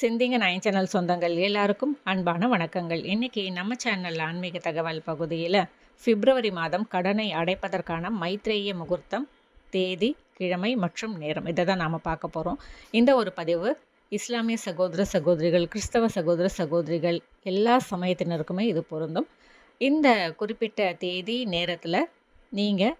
சிந்திங்க nine channel சொந்தங்கள் எல்லாருக்கும் அன்பான வணக்கங்கள். இன்றைக்கி நம்ம சேனல் ஆன்மீக தகவல் பகுதியில் பிப்ரவரி மாதம் கடனை அடைப்பதற்கான மைத்ரேய முகூர்த்தம் தேதி கிழமை மற்றும் நேரம். இதை தான் நாம் பார்க்க போகிறோம் இந்த ஒரு பதிவு இஸ்லாமிய சகோதர சகோதரிகள் கிறிஸ்தவ சகோதர சகோதரிகள் எல்லா சமயத்தினருக்குமே இது பொருந்தும். இந்த குறிப்பிட்ட தேதி நேரத்தில் நீங்கள்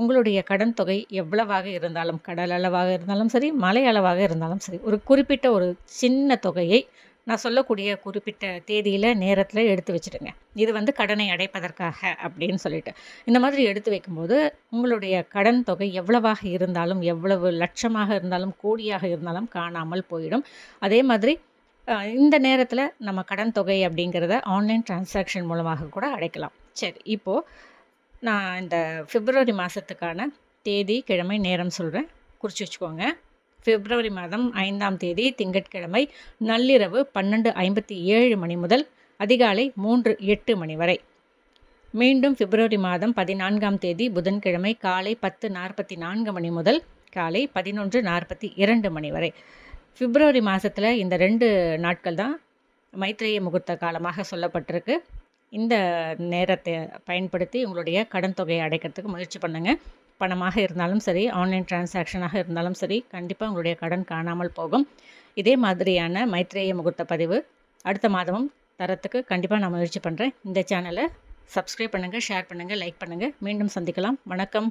உங்களுடைய கடன் தொகை எவ்வளவாக இருந்தாலும் கடல் அளவாக இருந்தாலும் சரி மலை அளவாக இருந்தாலும் சரி ஒரு குறிப்பிட்ட ஒரு சின்ன தொகையை நான் சொல்லக்கூடிய குறிப்பிட்ட தேதியில் நேரத்தில் எடுத்து வச்சுடுங்க. இது வந்து கடனை அடைப்பதற்காக அப்படின்னு சொல்லிட்டு. இந்த மாதிரி எடுத்து வைக்கும்போது உங்களுடைய கடன் தொகை எவ்வளவாக இருந்தாலும் எவ்வளவு லட்சமாக இருந்தாலும் கோடியாக இருந்தாலும் காணாமல் போயிடும். அதே மாதிரி இந்த நேரத்தில் நம்ம கடன் தொகை அப்படிங்கிறத ஆன்லைன் டிரான்சாக்ஷன் மூலமாக கூட அடைக்கலாம். சரி இப்போது நான் இந்த பிப்ரவரி மாதத்துக்கான தேதி கிழமை நேரம் சொல்கிறேன் குறித்து வச்சுக்கோங்க. பிப்ரவரி மாதம் ஐந்தாம் தேதி திங்கட்கிழமை நள்ளிரவு பன்னெண்டு ஐம்பத்தி ஏழு மணி முதல் அதிகாலை மூன்று எட்டு மணி வரை. மீண்டும் பிப்ரவரி மாதம் பதினான்காம் தேதி புதன்கிழமை காலை பத்து நாற்பத்தி நான்கு மணி முதல் காலை பதினொன்று நாற்பத்தி இரண்டு மணி வரை. பிப்ரவரி மாதத்தில் இந்த ரெண்டு நாட்கள் தான் மைத்ரேய முகூர்த்த காலமாக சொல்லப்பட்டிருக்கு. இந்த நேரத்தை பயன்படுத்தி உங்களுடைய கடன் தொகையை அடைக்கிறதுக்கு முயற்சி பண்ணுங்கள் பணமாக இருந்தாலும் சரி ஆன்லைன் டிரான்சாக்ஷனாக இருந்தாலும் சரி கண்டிப்பாக உங்களுடைய கடன் காணாமல் போகும். இதே மாதிரியான மைத்ரேய முகூர்த்த பதிவு அடுத்த மாதமும் தரத்துக்கு கண்டிப்பாக நான் முயற்சி பண்ணுறேன் இந்த சேனலை சப்ஸ்கிரைப் பண்ணுங்கள் ஷேர் பண்ணுங்கள் லைக் பண்ணுங்கள் மீண்டும் சந்திக்கலாம். வணக்கம்.